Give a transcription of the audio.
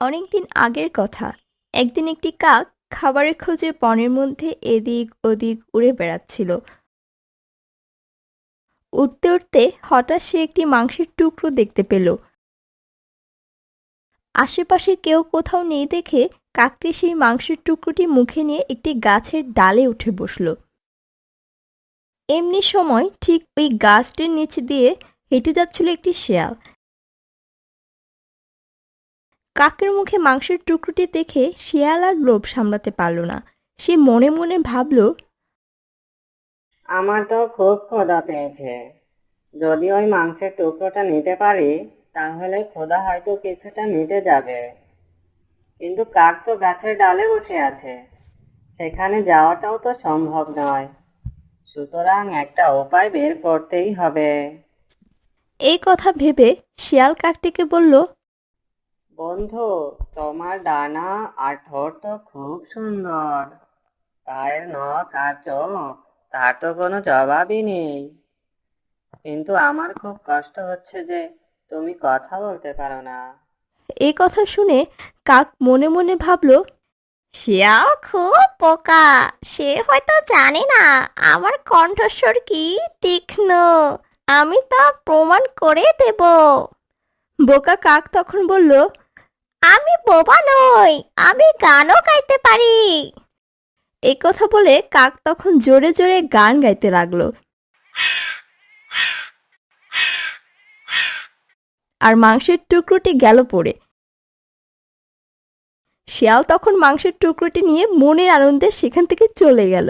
অনেকদিন আগের কথা। একদিন একটি কাক খাবারের খোঁজে বনের মধ্যে এদিক ওদিক উড়ে বেড়াচ্ছিল। উঠতে উঠতে হঠাৎ সে একটি মাংসের টুকরো দেখতে পেল। আশেপাশে কেউ কোথাও নেই দেখে কাকটি সেই মাংসের টুকরোটি মুখে নিয়ে একটি গাছের ডালে উঠে বসল। এমনি সময় ঠিক ওই গাছটির নিচে দিয়ে হেঁটে যাচ্ছিল একটি শেয়াল। কাকের মুখে মাংসের টুকরোটি দেখে শিয়াল আর লোভ সামলাতে পারল না। সে মনে মনে ভাবল আমার তো খুব ক্ষুধা পেয়েছে। যদি ওই মাংসের টুকরোটা নিতে পারি তাহলে ক্ষুধা হয়তো কিছুটা মিটে যাবে। কিন্তু কাক তো গাছের ডালে বসে আছে। সেখানে যাওয়াটাও তো সম্ভব নয়। সুতরাং একটা উপায় বের করতেই হবে। এই কথা ভেবে শিয়াল কাকটিকে বলল বন্ধু তোমার ডানা আর ঠোঁট তো খুব সুন্দর। পায়ের নখ আর চোখ তার তো কোনো জবাবই নেই। কিন্তু আমার খুব কষ্ট হচ্ছে যে তুমি কথা বলতে পারো না। এই কথা শুনে কাক মনে মনে ভাবল শিয়াল খুব বোকা সে হয়তো জানে না আমার কণ্ঠস্বর কি তীক্ষ্ণ। আমি তা প্রমাণ করে দেব। বোকা কাক তখন বলল আমি বোবা নই, আমি গানও গাইতে পারি। এই কথা বলে কাক তখন জোরে জোরে গান গাইতে লাগল। আর মাংসের টুকরোটি গেল পড়ে। শিয়াল তখন মাংসের টুকরোটি নিয়ে মনের আনন্দে সেখান থেকে চলে গেল।